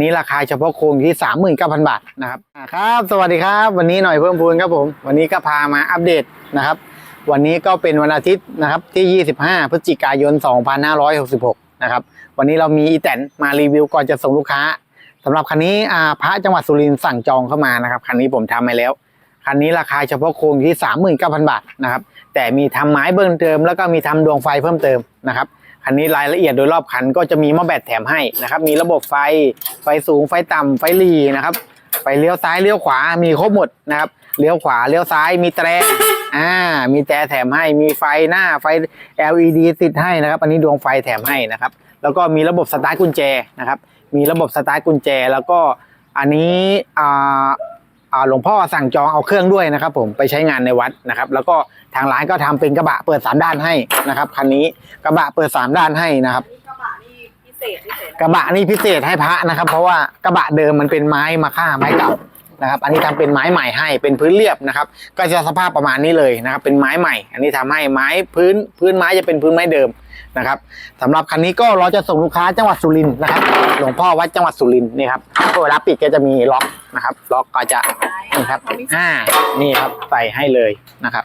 นี้ราคาเฉพาะโครงที่สามหมื่นเก้าพันบาทนะครับครับ สวัสดีครับ วันนี้หน่อยเพิ่มพูนครับผม วันนี้ก็พามาอัปเดตนะครับ วันนี้ก็เป็นวันอาทิตย์นะครับที่ 25 พฤศจิกายน 2566 นะครับ วันนี้เรามีอีแตนมารีวิวก่อนจะส่งลูกค้าสำหรับคันนี้อาพระจังหวัดสุรินทร์สั่งจองเข้ามานะครับคันนี้ผมทำมาแล้วคันนี้ราคาเฉพาะโครงที่ 39,000 บาทนะครับแต่มีทำไม้เบิ่งเติม แล้วก็มีทำดวงไฟเพิ่มเติมนะครับ คันนี้รายละเอียดโดยรอบคันก็จะมีหม้อแบตแถมให้นะครับ มีระบบไฟ ไฟสูง ไฟต่ำไฟหลีนะครับ ไฟเลี้ยวซ้ายเลี้ยวขวา มีครบหมดนะครับ เลี้ยวขวาเลี้ยวซ้าย มีแตร อ่า มีแตรแถมให้ มีไฟหน้า ไฟ LED ติดให้นะครับ อันนี้ดวงไฟแถมให้นะครับ แล้วก็มีระบบสตาร์ทกุญแจนะครับ มีระบบสตาร์ทกุญแจ แล้วก็อันนี้อ่า หลวงพ่อสั่งจองเอาเครื่องด้วยนะครับ ผมไปใช้งานในวัดนะครับ แล้วก็ทางร้านก็ทำเป็นกระบะเปิดสามด้านให้นะครับคันนี้กระบะเปิดสามด้านให้นะครับกระบะนี่พิเศษพิเศษกระบะนี่พิเศษให้พระนะครับ เพราะว่ากระบะเดิมมันเป็นไม้มาค่าไม้เก่า นะครับ อันนี้ทำเป็นไม้ใหม่ให้เป็นพื้นเรียบนะครับ ก็จะสภาพประมาณนี้เลยนะครับ เป็นไม้ใหม่ อันนี้ทำให้ไม้พื้นพื้นไม้จะเป็นพื้นไม้เดิมนะครับสำหรับคันนี้ก็เราจะส่งลูกค้าจังหวัดสุรินทร์นะครับ หลวงพ่อวัดจังหวัดสุรินทร์นี่ครับก็เวลาปิดก็จะมีล็อกนะครับ ล็อกก็จะนี่ครับ อ่า นี่ครับใส่ให้เลยนะครับ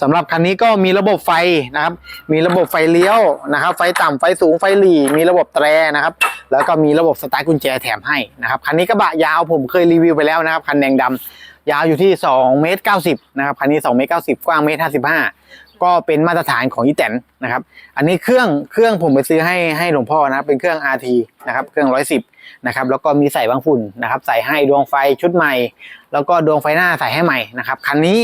สำหรับคันนี้ก็มีระบบไฟนะครับ มีระบบไฟเลี้ยวนะครับ ไฟต่ำไฟสูงไฟหลีมีระบบแตรนะครับ แล้วก็มีระบบสตาร์ทกุญแจแถมให้นะครับคันนี้กระบะยาวผมเคยรีวิวไปแล้วนะครับคันแดงดำยาวอยู่ที่2เมตร90นะครับคันนี้2เมตร90 กว้างเมตร55 ก็เป็นมาตรฐานของอีแตนนะครับ อันนี้เครื่องเครื่องผมไปซื้อให้ให้หลวงพ่อนะเป็นเครื่อง RT นะครับเครื่อง 110นะครับแล้วก็มีใส่บางฝุ่นนะครับใส่ให้ดวงไฟชุดใหม่ แล้วก็ดวงไฟหน้าใส่ให้ใหม่นะครับคันนี้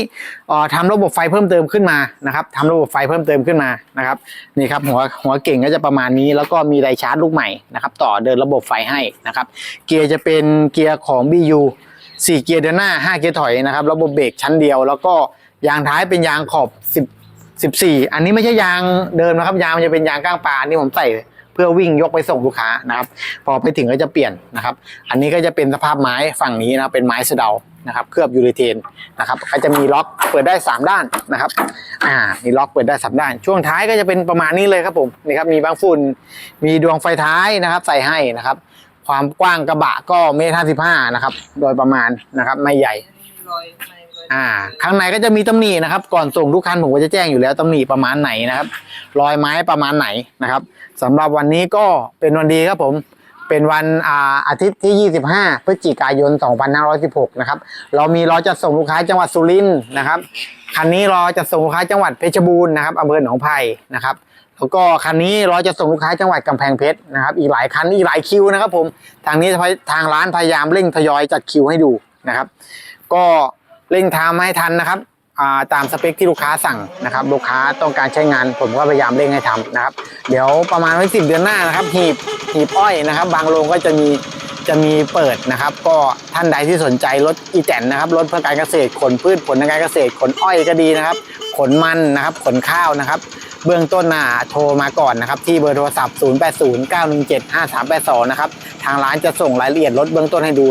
อ่อทำระบบไฟเพิ่มเติมขึ้นมานะครับทำระบบไฟเพิ่มเติมขึ้นมานะครับนี่ครับหัวหัวเก่งก็จะประมาณนี้ แล้วก็มีไดชาร์จลูกใหม่นะครับต่อเดินระบบไฟให้นะครับเกียร์จะเป็นเกียร์ของ BU 4 เกียร์เดินหน้า 5 เกียร์ถอยนะครับระบบเบรกชั้นเดียว แล้วก็ยางท้ายเป็นยางขอบ10 14 อันนี้ไม่ใช่ยางเดิมนะครับ ยางมันจะเป็นยางก้างปลาอันนี่ผมใส่เพื่อวิ่งยกไปส่งลูกค้านะครับ พอไปถึงก็จะเปลี่ยนนะครับ อันนี้ก็จะเป็นสภาพไม้ฝั่งนี้นะครับเป็นไม้สะเดานะครับ เคลือบยูริเทนนะครับก็จะมีล็อกเปิดได้ 3 ด้านนะครับ อ่ามีล็อกเปิดได้สามด้าน ช่วงท้ายก็จะเป็นประมาณนี้เลยครับผมนี่ครับมีบางฝุ่นมีดวงไฟท้ายนะครับ ใส่ให้นะครับ ความกว้างกระบะก็เมตรห้าสิบห้านะครับ โดยประมาณนะครับไม่ใหญ่ รอยในรอยอ่า ข้างในก็จะมีตำหนินะครับ ก่อนส่งทุกคันผมก็จะแจ้งอยู่แล้วตำหนิประมาณไหนนะครับ รอยไม้ประมาณไหนนะครับสำหรับวันนี้ก็เป็นวันดีครับผม เป็นวันอ่าอาทิตย์ที่ 25 พฤศจิกายน 2516 นะครับ เรามีรอจะส่งลูกค้าจังหวัดสุรินทร์นะครับคันนี้รอจะส่งลูกค้าจังหวัดเพชรบูรณ์นะครับอำเภอหนองไผ่นะครับแล้วก็คันนี้รอจะส่งลูกค้าจังหวัดกำแพงเพชรนะครับ อีกหลายคันอีกหลายคิวนะครับผม ทางนี้ทางร้านพยายามเร่งทยอยจัดคิวให้ดู นะครับ ก็เร่งทำให้ทันนะครับตามสเปคที่ลูกค้าสั่งนะครับ ลูกค้าต้องการใช้งาน ผมก็พยายามเร่งให้ทำนะครับ เดี๋ยวประมาณวันสิบเดือนหน้านะครับ หีบหีบอ้อยนะครับ บางโรงก็จะมีจะมีเปิดนะครับ ก็ท่านใดที่สนใจรถอีแตนนะครับรถเพื่อการเกษตรขนพืชผลทางการเกษตรขนอ้อยก็ดีนะครับ ขนมันนะครับ ขนข้าวนะครับ เบื้องต้นน่ะโทรมาก่อนนะครับ ที่เบอร์โทรศัพท์ 0809175382 นะครับ ทางร้านจะส่งรายละเอียดรถเบื้องต้นให้ดู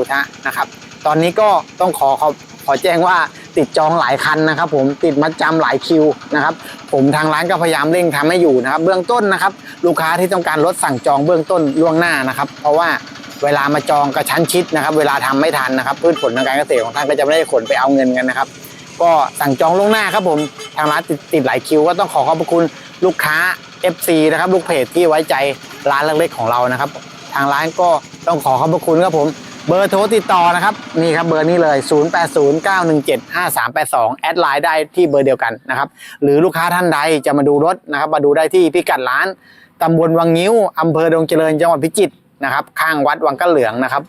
นะครับ ตอนนี้ก็ต้องขอขอขอแจ้งว่าติดจองหลายคันนะครับ ผมติดมัดจำหลายคิวนะครับ ผมทางร้านก็พยายามเร่งทำให้อยู่นะครับ เบื้องต้นนะครับ ลูกค้าที่ต้องการรถสั่งจองเบื้องต้นล่วงหน้านะครับ เพราะว่าเวลามาจองกระชั้นชิดนะครับ เวลาทำไม่ทันนะครับพืชผลทางการเกษตรของท่านก็จะไม่ได้ขนไปเอาเงินกันนะครับ ก็สั่งจองล่วงหน้าครับผมทางร้านติดติดหลายคิว ก็ต้องขอขอบพระคุณลูกค้า FC นะครับลูกเพจที่ไว้ใจร้านเล็กๆของเรานะครับ ทางร้านก็ต้องขอขอบพระคุณครับผม เบอร์โทรติดต่อนะครับ นี่ครับเบอร์นี้เลย 0809175382 แอดไลน์ได้ที่เบอร์เดียวกันนะครับ หรือลูกค้าท่านใดจะมาดูรถนะครับ มาดูได้ที่พิกัดร้านตำบลวังงิ้วอำเภอดงเจริญจังหวัดพิจิตรนะครับ ข้างวัดวังกะเหลืองนะครับ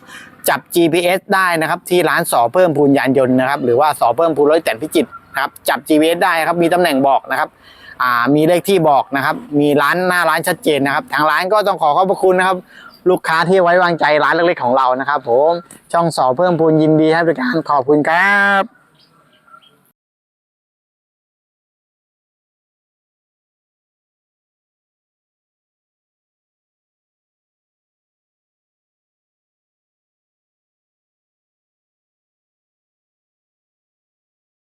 จับ GPS ได้นะครับที่ร้านสอเพิ่มพูนยานยนต์นะครับ หรือว่าสอเพิ่มพูนรถแต่นพิจิตรครับจับ GPS ได้ครับมีตำแหน่งบอกนะครับมีเลขที่บอกนะครับ มีร้านหน้าร้านชัดเจนนะครับ ทางร้านก็ต้องขอขอบพระคุณนะครับ ลูกค้าที่ไว้วางใจร้านเล็กๆของเรานะครับ ผมช่องสอเพิ่มพูนยินดีให้บริการขอบคุณครับ